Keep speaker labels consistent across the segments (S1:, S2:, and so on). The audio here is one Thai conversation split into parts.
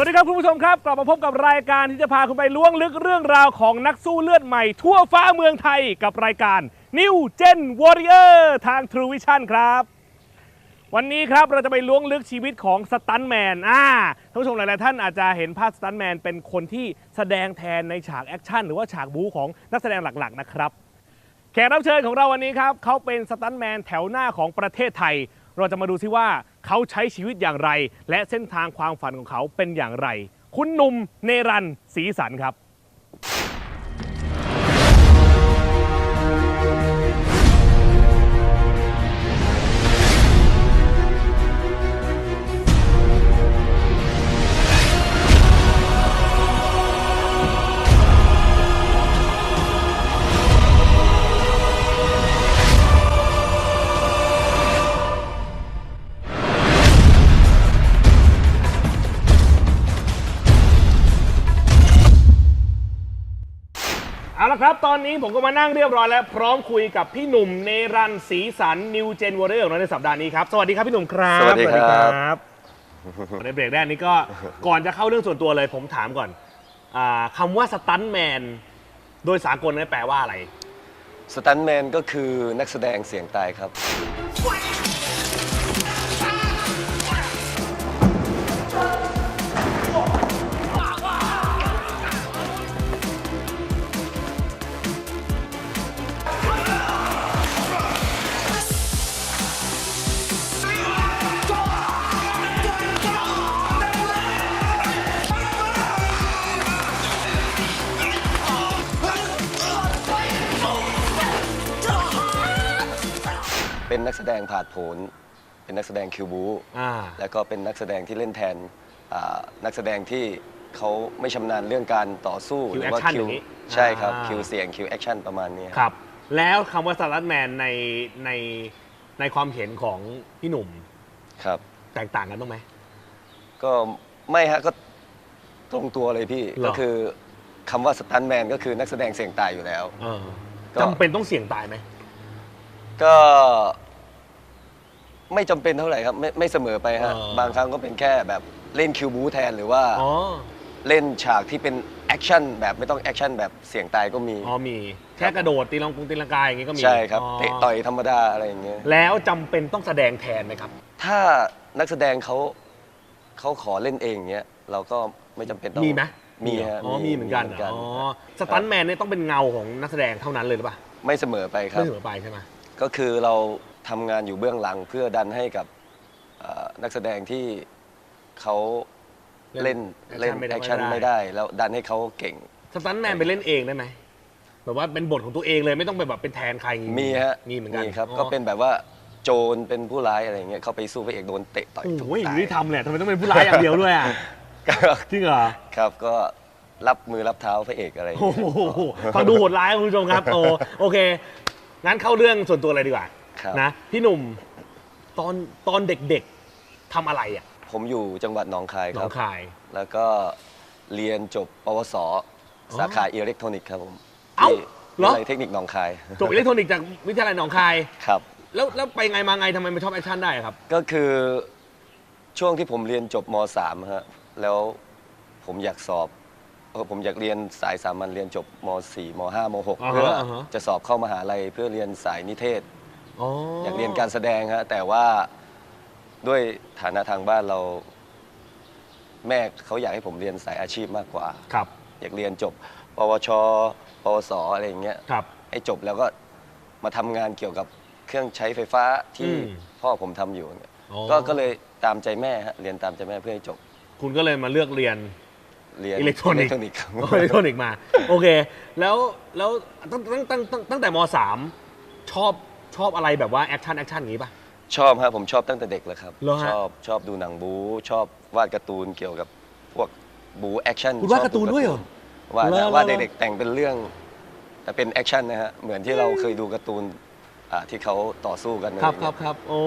S1: วัสดีครับคุณผู้ชมครับ กลับมาพบกับรายการที่จะพาคุณไปล้วงลึกเรื่องราวของนักสู้เลือดใหม่ ทั่วฟ้าเมืองไทยกับรายการ New Gen Warrior ทาง True Vision ครับ วันนี้ครับเราจะไปล้วงลึกชีวิตของสตันแมนอ่าท่านผู้ชมหลายๆท่านอาจจะเห็นภาพสตันแมนเป็นคนที่แสดงแทนในฉากแอคชั่นหรือว่าฉากบู๊ของนักแสดงหลักๆนะครับแขกรับเชิญของเราวันนี้ครับเขาเป็นสตันแมนแถวหน้าของประเทศไทย เราจะมาดูซิว่า เขาใช้ชีวิตอย่างไร และเส้นทางความฝันของเขาเป็นอย่างไร คุณหนุ่มเนรันสีสันครับ ครับ ตอนนี้ผมก็มานั่งเรียบร้อยแล้ว พร้อมคุยกับพี่หนุ่มเนรันทร์ศรีสันนิวเจนวอร์เรอร์ของเราในสัปดาห์นี้ครับ สวัสดีครับพี่หนุ่มครับ
S2: สวัสดีครับ
S1: บในเบรกแรกนี้ก็ก่อนจะเข้าเรื่องส่วนตัวเลย ผมถามก่อนอาคำว่าสตันแมนโดยสากลนั้นแปลว่าอะไร
S2: สตันแมนก็คือนักแสดงเสียงตายครับ เป็นนักแสดงผาดโผน เป็นนักแสดงคิวบู
S1: อ่า
S2: แล้วก็เป็นนักแสดงที่เล่นแทนอ่านักแสดงที่เขาไม่ชำนาญเรื่องการต่อสู้
S1: คิว
S2: หรืว่า
S1: action
S2: คิ
S1: อ
S2: ว
S1: ย่างนี้
S2: ใช่ครับ
S1: อ่า
S2: คิวเสียงคิวแอคชั่นประมาณนี้
S1: ครับ แล้วคำว่าสตันแมนในในในความเห็นของพี่หนุ่ม
S2: ครับ
S1: แตกต่างกันบ้างไหม
S2: ก็ไม่ฮะก็ตรงตัวเลยพี่
S1: เหรอ
S2: ก็คือคำว่าสตันแมนก็คือนักแสดงเสียงตายอยู่แล้ว
S1: เออ
S2: ก็
S1: จำเป็นต้องเสี่ยงตายไหม
S2: ก็ ไม่จำเป็นเท่าไหร่ครับไม่ไม่เสมอไปฮะ
S1: อ๋อ
S2: บางครั้งก็เป็นแค่แบบเล่นคิวบูแทนหรือว่า
S1: อ๋อ
S2: เล่นฉากที่เป็นแอคชั่นแบบไม่ต้องแอคชั่นแบบเสียงตายก็มี
S1: อ๋อมีแค่กระโดดตีลังกงตีลังกายอย่างงี้ก็มี
S2: ใช่ครับ
S1: อ๋อ
S2: เตะต่อยธรรมดาอะไรอย่างเงี้ย
S1: แล้วจำเป็นต้องแสดงแทนไหมครับ
S2: ถ้านักแสดงเขาเขาขอเล่นเองเงี้ยเราก็ไม่จำเป็นต้อง
S1: มีไหม
S2: มีฮะ
S1: อ๋อมีเหมือนกันเหรออ๋อสตันแมนเนี่ยต้องเป็นเงาของนักแสดงเท่านั้นเลยหรือเปล่า
S2: ไม่เสมอไปครั
S1: ไม่
S2: บ
S1: เสมอไปใช่ไหม
S2: ก็คือเรา ทำงานอยู่เบื้องหลังเพื่อดันให้กับเอ่อนักแสดงที่เขาเล่นเล่นแอคชั่นไม่ได้ แล้วดันให้เขาเก่ง
S1: สตันแมนไปเล่นเองได้ไหมแบบว่าเป็นบทของตัวเองเลยไม่ต้องไปแบบเป็นแทนใครอย่างงี้
S2: มีฮะ
S1: มีเหมือนกัน
S2: ครับ
S1: อ๋อ
S2: ก็เป็นแบบว่าโจรเป็นผู้ร้ายอะไรอย่างเงี้ยเขาไปสู้พระเอกโดนเตะต่อยถูก
S1: โอ้ยอย่าง
S2: ตาย
S1: นี้ทำเลยทำไมต้องเป็นผู้ร้ายอย่างเดียวด้วยอะ
S2: ก็
S1: จริงเหรอ
S2: ครับก็รับมือรับเท้าพระเอกอะไรอย่าง
S1: โอ้
S2: เงี้ย
S1: โหฟังดูโหดร้ายคุณผู้ชมครับโอโอเคงั้นเข้าเรื่องส่วนตัวเลยดีกว่า
S2: ครับ
S1: นะพี่หนุ่มตอนตอนเด็กๆทำอะไรอะ
S2: ผมอยู่จังหวัดหนองคาย
S1: หน
S2: ค
S1: อ
S2: รั
S1: ง
S2: บ
S1: คาย
S2: แล้วก็เรียนจบปวส สาขาอิเล็กทรอนิกส์ครับผม
S1: เอ้า
S2: ที่
S1: เหรอ
S2: วิทยาลัยเทคนิคหนองคาย
S1: จบอิเล็กทรอนิกส์จากวิทยาลัยหนองคาย
S2: ครับ
S1: แล้วแล้วไปไงมาไงทำไมไม่ชอบแอคชั่นได้อะครับ
S2: ก็คือช่วงที่ผมเรียนจบม .3 ฮะแล้วผมอยากสอบเออผมอยากเรียนสายสามัญเรียนจบม .4 ม .5 ม .6
S1: อ่าฮะ
S2: เพื่ออา
S1: ฮะ
S2: จะสอบเข้ามหาลัยเพื่อเรียนสายนิเทศ
S1: อ๋อ
S2: อ
S1: อยา
S2: กเรียนการแสดงฮะแต่ว่าด้วยฐานะทางบ้านเรา แม่เขาอยากให้ผมเรียนสายอาชีพมากกว่า
S1: ครับ
S2: อยากเรียนจบ ปวช ปวสอะไรอย่างเงี้ย
S1: ครับ
S2: ให้จบแล้วก็มาทำงานเกี่ยวกับเครื่องใช้ไฟฟ้าที่
S1: อืม
S2: พ่อผมทำอยู่เนี่ย
S1: อ๋อ
S2: ก็ก็เลยตามใจแม่ฮะเรียนตามใจแม่เพื่อให้จบ
S1: คุณก็เลยมาเลือกเรียน
S2: เรียน
S1: อิเล็กทรอนิกส์
S2: ส์ครับ
S1: อิเล็กทรอนิกส์มา โอเค แล้วแล้วตั้งตั้งตั้งตั้งตั้งแต่มสามชอบ ชอบอะไรแบบว่าแอคชั่นแอคชั่นอย่างนี้ป่ะ
S2: ชอบครับผมชอบตั้งแต่เด็กเลยครับ
S1: เหรอฮะ
S2: ชอบชอบดูหนังบู๊ชอบวาดการ์ตูนเกี่ยวกับพวกบู๊แอคชั่น
S1: คุณวาด
S2: ชอบ
S1: การ์ตูนด้วยเหรอ
S2: วาด
S1: เหรอ
S2: นะ
S1: เหรอ
S2: วาดเด็กๆแต่งเป็นเรื่องแต่เป็นแอคชั่นนะฮะเหมือนที่เราเคยดูการ์ตูนอ่าที่เขาต่อสู้กันอะ
S1: ครับ
S2: ไอย่าง
S1: ครั
S2: เงี้
S1: บ
S2: ย
S1: ครับโอ้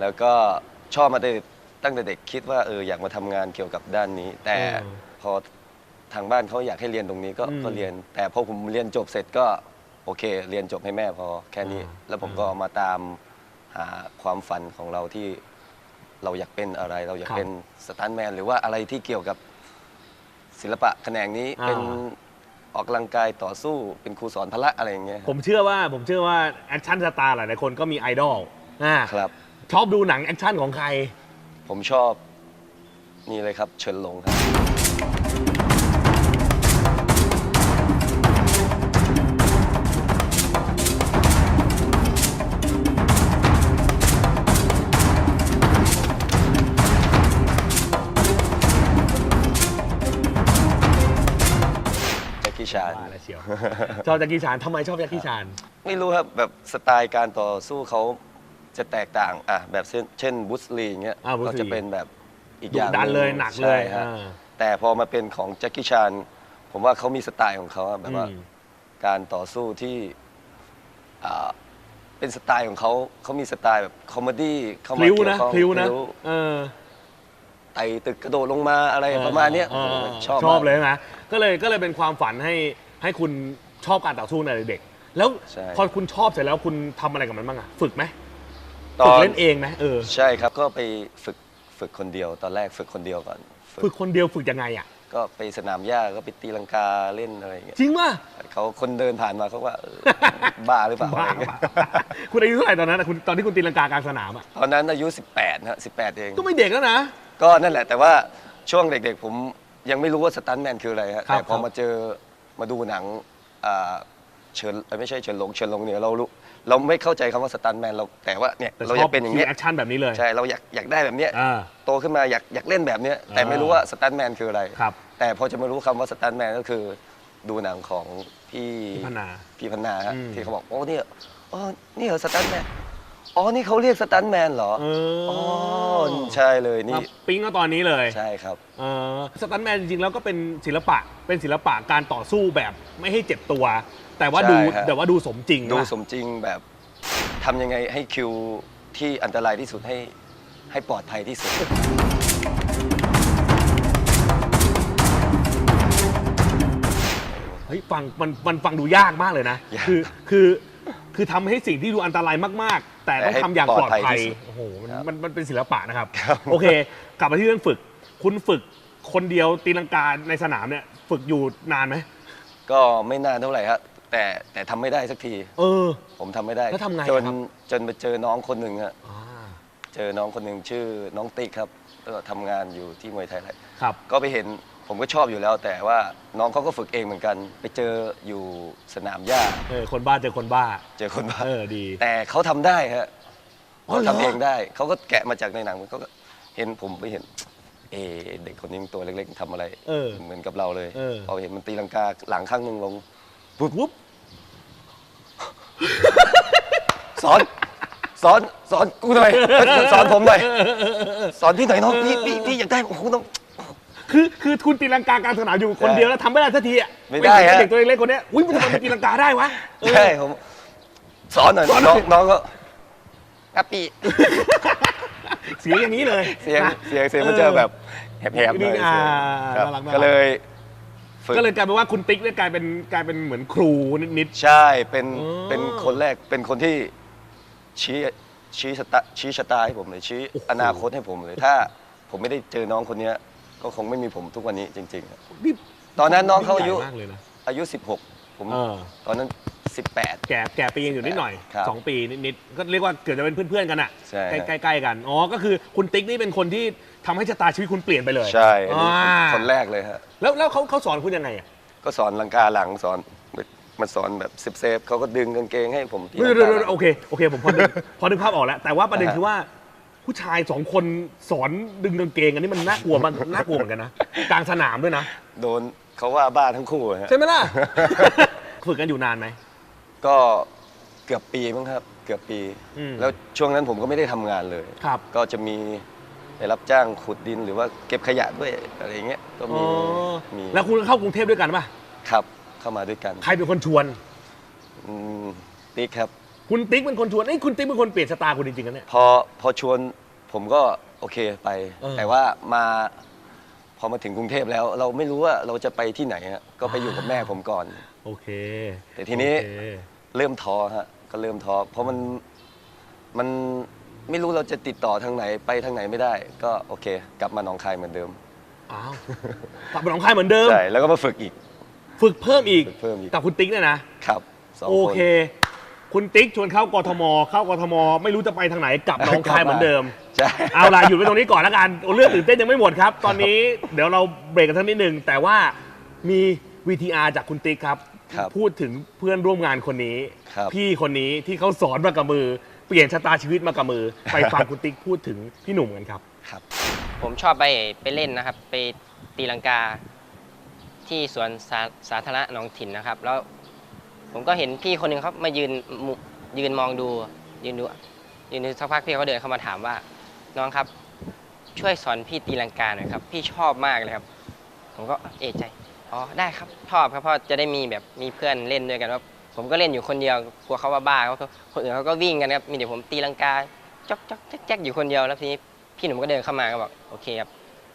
S2: แล้วก็ชอบมาตั้งแต่ตั้งแต่เด็กคิดว่าเอออยากมาทำงานเกี่ยวกับด้านนี้ แต่พอทางบ้านเขาอยากให้เรียนตรงนี้ก็ก็เรียน แต่พอผมเรียนจบเสร็จก็ โอเค เรียนจบให้แม่พอแค่นี้ แล้วผมก็มาตามหาความฝันของเราที่เราอยากเป็นอะไร เราอยากเป็นสตันแมนหรือว่าอะไรที่เกี่ยวกับศิลปะแขนงนี้
S1: อ่า
S2: เป็นออกกำลังกายต่อสู้เป็นครูสอนพละอะไรอย่างเงี้ย
S1: ผมเชื่อว่าผมเชื่อว่าแอคชั่นสตาร์หลายๆคนก็มีไอดอลอ่า
S2: ครับ
S1: ชอบดูหนังแอคชั่นของใคร
S2: ผมชอบนี่เลยครับ เฉินหลงครับ กี้ชาน
S1: ว่าแล้วเชียวชอบแจ็คกี้ชานทำไมชอบแจ็คกี้ชาน
S2: ไม่รู้ครับแบบสไตล์การต่อสู้เขาจะแตกต่างอะแบบเช่นเช่นบุสลีอย่างเงี้ย
S1: อ่า Bruce
S2: ก็จะ
S1: Lee
S2: เป็นแบบอีกอ
S1: ดุ
S2: ย่าง
S1: ดันเลยหนักเลย
S2: ใช่ฮะ
S1: อ่า
S2: แต่พอมาเป็นของแจ็คกี้ชานผมว่าเขามีสไตล์ของเขาอะแบบว่า
S1: อืม
S2: การต่อสู้ที่อ่าเป็นสไตล์ของเขาเขามีสไตล์แบบคอมเมดี้เข้า
S1: พ
S2: มา
S1: ลิ้ว
S2: เกี่ย
S1: นะ
S2: วข้อง
S1: พลิ้วนะ
S2: พลิ้ว
S1: เออ
S2: ไต่ตึกกระโดดลงมาอะไรประมาณเนี้ย
S1: เออ
S2: ผมชอบ
S1: ชอบ
S2: มาก
S1: เลยนะ ก็เลยก็เลยเป็นความฝันให้ให้คุณชอบการต่อสู้ในเด็กๆแล้ว
S2: ใช่
S1: พอคุณชอบเสร็จแล้วคุณทำอะไรกับมันบ้างอะฝึกไหม
S2: ต
S1: ฝึ
S2: อกน
S1: เล่นเองไหมเออ
S2: ใช่ครับก็ไปฝึกฝึกคนเดียว ตอนแรกฝึกคนเดียวก่อนฝึก
S1: ฝึกคนเดียวฝึกยังไงอะ
S2: ก็ไปสนามหญ้าก็ไปตีลังกาเล่นอะไรอย่างเงี้ย
S1: จริงป่ะ
S2: เขาคนเดินผ่านมาเขาว่าเออ บ้าหรือเปล่าอะ
S1: บ้า
S2: ไรเงี้ย
S1: คุณอายุเท่าไหร่ตอนนั้นอะคุณตอนที่คุณตีลังกากลางสนามอะ
S2: ตอนนั้นอายุ 18นะฮะ18 เอง
S1: ก็ไม่เด็กแล้วนะ
S2: ก็นั่นแหละแต่ว่าช่วงเด็กๆผม ยังไม่รู้ว่าสตันท์แมนคืออะไรฮะ
S1: ครับ
S2: แต่พอ
S1: ครับ
S2: มาเจอมาดูหนังอ่าเชิญเอ้ยไม่ใช่เชิญหลงเชิญหลงเนี่ยเรารู้เราไม่เข้าใจคำว่าสตันท์แมนเราแต่ว่าเนี่ย
S1: แต่
S2: เรา
S1: ช
S2: อยา
S1: อบ
S2: กเป็นอย่างเงี้ย
S1: แอคชั่นแบบนี้เลย
S2: ใช่เราอยากอยากได้แบบเนี้ย
S1: อ่า
S2: โตขึ้นมาอยากอยากเล่นแบบเนี้ยแต่
S1: อ่า
S2: ไม่รู้ว่าสตันท์แมนคืออะไร
S1: ครับ
S2: แต่พอจะมารู้คำว่าสตันท์แมนก็คือ ดูหนังของพี่
S1: พี่พนา
S2: พี่พันนาฮะ
S1: อืม
S2: ที่เขาบอกโอ้เนี่ยอ๋อนี่เหรอสตันท์แมน อ๋อ นี่เขาเรียกสตันท์แมนเหรอ
S1: เออ
S2: อ๋อ ใช่เลยนี่
S1: มาปิ๊งก็ตอนนี้เลย
S2: ใช่ครับ
S1: เออสตันแมนจริงๆแล้วก็เป็นศิลปะเป็นศิลปะการต่อสู้แบบไม่ให้เจ็บตัว แต่ว่า
S2: ใช่
S1: ดู
S2: ฮะ
S1: แต่ว่าดูสมจริง
S2: ดู
S1: นะ
S2: สมจริงแบบทำยังไงให้คิวที่อันตรายที่สุดให้ให้ปลอดภัยที่สุด
S1: เฮ้ยฟังมันมันฟังดูยากมากเลยนะ
S2: ยาก
S1: คือคือคือทำให้สิ่งที่ดูอันตรายมากๆ แต่ต้อง
S2: ให้
S1: ทำอย่างปลอด
S2: ปลอดภั
S1: ภัย
S2: ยที่สุด
S1: โอ้โหมัน
S2: ครับ
S1: มันมันเป็นศิลปะนะครับ
S2: ครับ
S1: โอเค กลับมาที่เรื่องฝึก คุณฝึกคนเดียวตีลังกาในสนามเนี่ย ฝึกอยู่นานไหม
S2: ก็ไม่นานเท่าไหร่ฮะแต่แต่ทำไม่ได้สักที
S1: เออ
S2: ผมทำไม่ได้
S1: แล้วทำไง
S2: จน
S1: ครับ
S2: จนไปเจอน้องคนหนึ่งฮะ
S1: อ่า
S2: เจอน้องคนหนึ่งชื่อน้องติ๊กครับก็ทำงานอยู่ที่มวยไทยแหละ
S1: ครับ
S2: ก็ไปเห็น ผมก็ชอบอยู่แล้ว แต่ว่าน้องเขาก็ฝึกเองเหมือนกัน ไปเจออยู่สนามหญ้า
S1: เออคนบ้าเจอคนบ้า
S2: เจอคนบ้า
S1: เออดี
S2: แต่เขาทำได้ฮะ
S1: อ๋อ
S2: เขา
S1: เหรอ
S2: ทำเองได้เขาก็แกะมาจากในหนังเขาก็เห็นผมไปเห็น เอะเด็กคนนี้มันตัวเล็กๆทำอะไร
S1: เออ
S2: เหมือนกับเราเลย
S1: เออ
S2: พอเห็นมันตีลังกาหลังข้างหนึ่งลงปุ๊บปุ๊บสอนสอนสอนกูหน่อยเอ้ยสอนผมหน่อย สอนพี่หน่อยน้องพี่พี่พี่อยากได้โอ้โหน้อง
S1: คือคือคุณตีลังกากลางสนามอยู่คน
S2: ใช่
S1: เดียวแล้วทำไม่ได้สักทีอะ
S2: ไม่ได้ฮะ
S1: เด็กตัวเล็กๆคนเนี้ยอุ้ยมันทำไมมันตีลังกาได้วะเออ
S2: ใช่ผมสอนหน่อย
S1: สอนหน่
S2: น้
S1: อ
S2: อยงน้องก็กะปี
S1: เสียงอย่างนี้เลย
S2: เสียง
S1: นะ
S2: เสียงเสียงมันจะแบบแหบๆหน่อย
S1: อ่า
S2: ครับ
S1: น่ารักน่ารัก
S2: ก็เลยฝึก
S1: ก็เลยกลายเป็นว่าคุณติ๊กเนี่ยกลายเป็นกลายเป็นเหมือนครูนิด
S2: ใช่เป็น
S1: อ๋อ
S2: เป็นคนแรกเป็นคนที่ชี้ชี้ชะตาชี้ชะตาให้ผมเลยชี้
S1: โอ้โห
S2: อนาคตให้ผมเลย ถ้าผมไม่ได้เจอน้องคนเนี้ย ก็คงไม่มีผมทุกวันนี้จริงๆครับ
S1: ๆนี่
S2: ตอนนั้นน้องเขาอายุ
S1: ใหญ่มากเลยนะ
S2: อายุ 16 ผม
S1: เออ
S2: ตอนนั้น 18
S1: แก่แก่ปียังอยู่นิดหน่อย
S2: ครับ
S1: สองปีนิดๆก็เรียกว่าเกือบจะเป็นเพื่อนๆกันอะ
S2: ใช่
S1: ใกล้ๆใกล้ๆกันอ๋อก็คือคุณติ๊กนี่เป็นคนที่ทำให้ชะตาชีวิตคุณเปลี่ยนไปเลย
S2: ใช่อันนี้
S1: อ่า
S2: คนแรกเลยฮะ
S1: แล้วแล้วเขาเขาสอนคุณยังไงอะ
S2: ก็สอนลังกาหลังสอนมาสอนแบบเซฟเซฟๆเขาก็ดึงกางเกงให้ผมที่
S1: เดี๋ยว
S2: ลัง
S1: เดี๋ยว
S2: กาห
S1: เดี๋
S2: ลั
S1: ยว
S2: ง
S1: โอเคโอเคผมพอนึกพอนึกภาพออกแล้วแต่ว่าประเด็น
S2: อ่าฮะ
S1: คือว่า ผู้ชายสองคนสอนดึงกางเกงอันนี้มันน่ากลัวมันน่ากลัวเหมือนกันนะกลางสนามด้วยนะ
S2: โดนเขาว่าบ้าทั้งคู่ฮะ
S1: ใช่ไหมล่ะ ฝึกกันอยู่นานไหม
S2: ก็เกือบปีมั้งครับ เกือบปี
S1: อืม
S2: แล้วช่วงนั้นผมก็ไม่ได้ทำงานเลย
S1: ครับ
S2: ก็จะมีไปรับจ้างขุดดินหรือว่าเก็บขยะด้วยอะไรอย่างเงี้ยก็
S1: อ๋
S2: มี
S1: อ
S2: มี
S1: แล้วคุณเข้ากรุงเทพด้วยกันป่ะ
S2: ครับเข้ามาด้วยกัน
S1: ใครเป็นคนชวน
S2: อืมติ๊กครับ
S1: คุณติ๊กเป็นคนชวนไอ้ยคุณติ๊กเป็นคนเปลี่ยนชะตาคุณจริงๆนะเนี่ย
S2: พอพอชวนผมก็โอเคไป
S1: เออ
S2: แต่ว่ามาพอมาถึงกรุงเทพแล้ว เราไม่รู้ว่าเราจะไปที่ไหนฮะก็ไปอยู่กับแม่ผมก่อน
S1: โอเค
S2: แต่ทีนี้
S1: โอเค
S2: เริ่มท้อฮะก็เริ่มท้อเพราะมันมันไม่รู้เราจะติดต่อทางไหนไปทางไหนไม่ได้ ก็โอเค กลับมาหนองคายเหมือนเดิม
S1: อ้าวกลับไปหนองคายเหมือนเดิม
S2: ใช่แล้วก็มาฝึกอีก
S1: ฝึกเพิ่มอีก
S2: ฝึกเพิ่มอีก
S1: กับคุณติ๊กเนี่ยนะ
S2: ครับสอง
S1: โอ
S2: คน
S1: เค คุณติ๊กชวนเข้ากทม เข้ากทม ไม่รู้จะไปทางไหนกลับหนองคายเหมือนเดิม
S2: ใช่
S1: เอาล่ะหยุดไว้ตรงนี้ก่อนแล้วกันเรื่องตื่นเต้นยังไม่หมดครับ ตอนนี้เดี๋ยวเราเบรกกันทั้งนิดนึงแต่ว่ามี VTR จากคุณติ๊กครับ
S2: ครับ
S1: พูดถึงเพื่อนร่วมงานคนนี้
S2: ครับ
S1: พี่คนนี้ที่เขาสอนมากับมือ เปลี่ยนชะตาชีวิตมากับมือ ไปฟังคุณติ๊กพูดถึงพี่หนุ่มกันครับ
S2: ครับ
S3: ผมชอบไปไปเล่นนะครับ ไปตีลังกาที่สวนสาสาธารณะหนองถิ่นนะครับ แล้ว ผมก็เห็นพี่คนหนึ่งเขามายืนยืนมองดูยืนดูยืนดูสักพักพี่เขาเดินเข้ามาถามว่า น้องครับช่วยสอนพี่ตีลังกาหน่อยครับ พี่ชอบมากเลยครับ ผมก็เอะใจอ๋อได้ครับชอบครับเพราะจะได้มีแบบมีเพื่อนเล่นด้วยกันว่าผมก็เล่นอยู่คนเดียวกลัวเขาว่าบ้าเขาคนอื่นเขาก็วิ่งกันครับมีแต่ผมตีลังกาจ๊อกจ๊อกแจ๊กแจ๊กอยู่คนเดียวแล้วทีนี้พี่หนุ่มก็เดินเข้ามาก็บอกโอเคครับ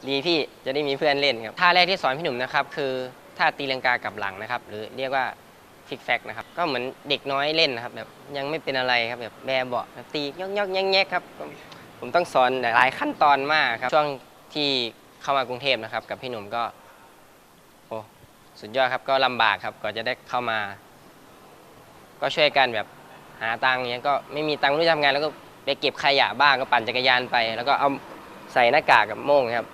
S3: ดีพี่จะได้มีเพื่อนเล่นครับท่าแรกที่สอนพี่หนุ่มนะครับ คือท่าตีลังกากลับหลังนะครับ หรือเรียกว่าิกแฟกนะครับ ก็เหมือนเด็กน้อยเล่นนะครับแบบยังไม่เป็นอะไรครับแบบแบเบาะตียอกยอกแยกแยกครับ ผมต้องสอนหลายขั้นตอนมากครับ ช่วงที่เข้ามากรุงเทพนะครับ กับพี่หนุ่มก็โอ้สุดยอดครับก็ลำบากครับก่อนจะได้เข้ามา ก็ช่วยกันแบบหาตังค์เนี้ยก็ไม่มีตังค์รู้จะทำงานแล้วก็ไปเก็บขยะบ้างก็ปั่นจักรยานไป แล้วก็เอาใส่หน้ากากกับโม่งครับ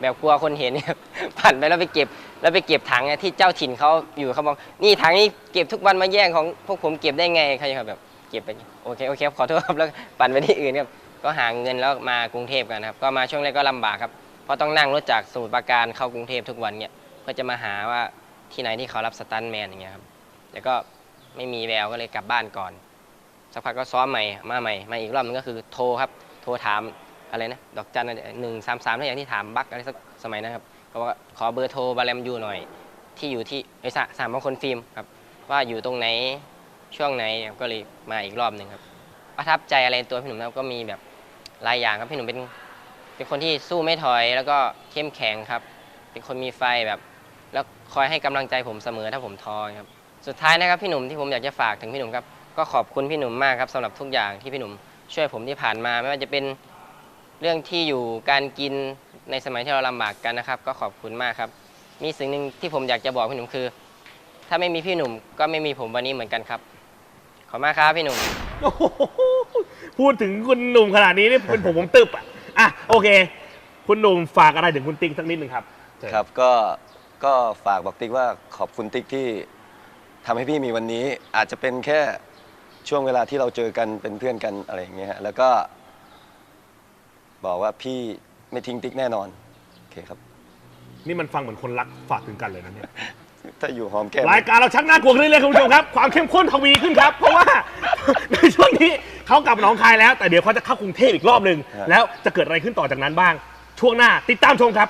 S3: แบบกลัวคนเห็นเนี่ยปั่นไปแล้วไปเก็บ แล้วไปเก็บถังอะที่เจ้าถิ่นเขาอยู่เขาบอกนี่ถังนี้เก็บทุกวันมาแย่งของพวกผมเก็บได้ไงเขาจะแบบเก็บไปโอเคโอเคขอโทษครับแล้วปั่นไปที่อื่นครับก็หาเงินแล้วมากรุงเทพกันครับก็มาช่วงแรกก็ลำบากครับเพราะต้องนั่งรถจากสมุทรปราการเข้ากรุงเทพทุกวันเนี่ยเพื่อจะมาหาว่าที่ไหนที่เขารับสตันท์แมนอย่างเงี้ยครับแต่ก็ไม่มีแววก็เลยกลับบ้านก่อนสักพักก็ซ้อมใหม่มาใหม่มาอีกรอบนึงก็คือโทรครับโทรถามอะไรนะดอกจันหนึ่งสามสามถ้าอย่างที่ถามบักอะไรสักสมัยนะครับ ก็บอกว่าขอเบอร์โทรบาแรมยูหน่อย ที่อยู่ที่ไอ้สะสามบางคนฟิล์มครับ ว่าอยู่ตรงไหนช่วงไหนครับก็เลยมาอีกรอบหนึ่งครับ ประทับใจอะไรในตัวพี่หนุ่มนะครับก็มีแบบหลายอย่างครับพี่หนุ่มเป็นเป็นคนที่สู้ไม่ถอยแล้วก็เข้มแข็งครับ เป็นคนมีไฟแบบ แล้วคอยให้กำลังใจผมเสมอถ้าผมท้อครับ สุดท้ายนะครับพี่หนุ่มที่ผมอยากจะฝากถึงพี่หนุ่มครับก็ขอบคุณพี่หนุ่มมากครับสำหรับทุกอย่างที่พี่หนุ่มช่วยผมที่ผ่านมาไม่ว่าจะเป็นเรื่องที่อยู่การกิน ในสมัยที่เราลำบากกันนะครับ ก็ขอบคุณมากครับ มีสิ่งหนึ่งที่ผมอยากจะบอกพี่หนุ่มคือ ถ้าไม่มีพี่หนุ่มก็ไม่มีผมวันนี้เหมือนกันครับ ขอบคุณมากครับพี่หนุ่ม
S1: โอ้โหพูดถึงคุณหนุ่มขนาดนี้นี่เป็นผมผมตึบอะอะโอเค คุณหนุ่มฝากอะไรถึงคุณติ๊กสักนิดหนึ่งครับ
S2: ครับก็ก็ฝากบอกติ๊กว่าขอบคุณติ๊กที่ทำให้พี่มีวันนี้อาจจะเป็นแค่ช่วงเวลาที่เราเจอกันเป็นเพื่อนกันอะไรอย่างเงี้ยฮะแล้วก็ บอกว่าพี่ ไม่ทิ้งติ๊กแน่นอนโอเคครับ
S1: นี่มันฟังเหมือนคนรักฝากถึงกันเลยนะเนี่ย
S2: ถ้าอยู่หอมแก้ม
S1: รายการเราชักน่ากลัวขึ้นเรื่อยๆคุณผู้ชมครับ ความเข้มข้นทวีขึ้นครับ เพราะว่า ในช่วงนี้เขากลับหนองคายแล้ว แต่เดี๋ยวเขาจะเข้ากรุงเทพอีกรอบหนึ่งแล้วจะเกิดอะไรขึ้นต่อจากนั้นบ้าง ช่วงหน้าติดตามชมครับ